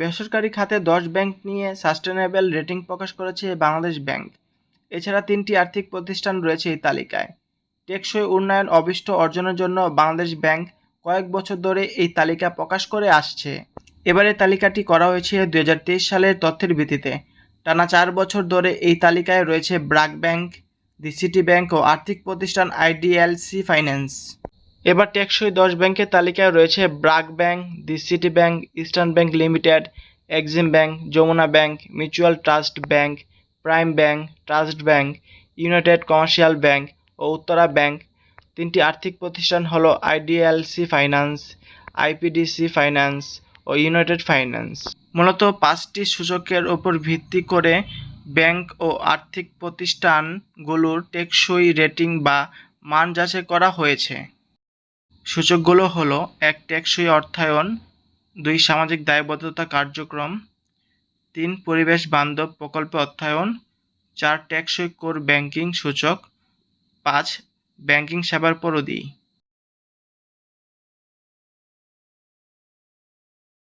বেসরকারি খাতে দশ ব্যাংক নিয়ে সাস্টেনেবল রেটিং প্রকাশ করেছে বাংলাদেশ ব্যাংক। এছাড়া তিনটি আর্থিক প্রতিষ্ঠান রয়েছে এই তালিকায়। টেকসই উন্নয়ন অবিষ্ট অর্জনের জন্য বাংলাদেশ ব্যাংক কয়েক বছর ধরে এই তালিকা প্রকাশ করে আসছে। এবারে তালিকাটি করা হয়েছে দু হাজার তেইশ সালের তথ্যের ভিত্তিতে। টানা চার বছর ধরে এই তালিকায় রয়েছে BRAC Bank, the City Bank ও আর্থিক প্রতিষ্ঠান আইডিএলসি ফাইন্যান্স। এবার টেকসই দশ ব্যাংকের তালিকায় রয়েছে BRAC Bank, the City Bank, Eastern Bank Limited, Exim Bank, Jamuna Bank, Mutual Trust Bank, Prime Bank, Trust Bank, United Commercial Bank O Uttara bank. তিনটি আর্থিক প্রতিষ্ঠান হলো আইডিএলসি ফাইন্যান্স, আইপিডিসি ফাইন্যান্স ও ইউনাইটেড ফাইন্যান্স। মূলত পাঁচটি সূচকের উপর ভিত্তি করে ব্যাংক ও আর্থিক প্রতিষ্ঠানগুলোর টেকসই রেটিং বা মান যাচাই করা হয়েছে। সূচকগুলো হলো এক টেকসই অর্থায়ন, দুই সামাজিক দায়বদ্ধতা কার্যক্রম, তিন পরিবেশ বান্ধব প্রকল্প অর্থায়ন, চার টেকসই কোর ব্যাংকিং সূচক, পাঁচ ব্যাংকিং সেবার পরিধি।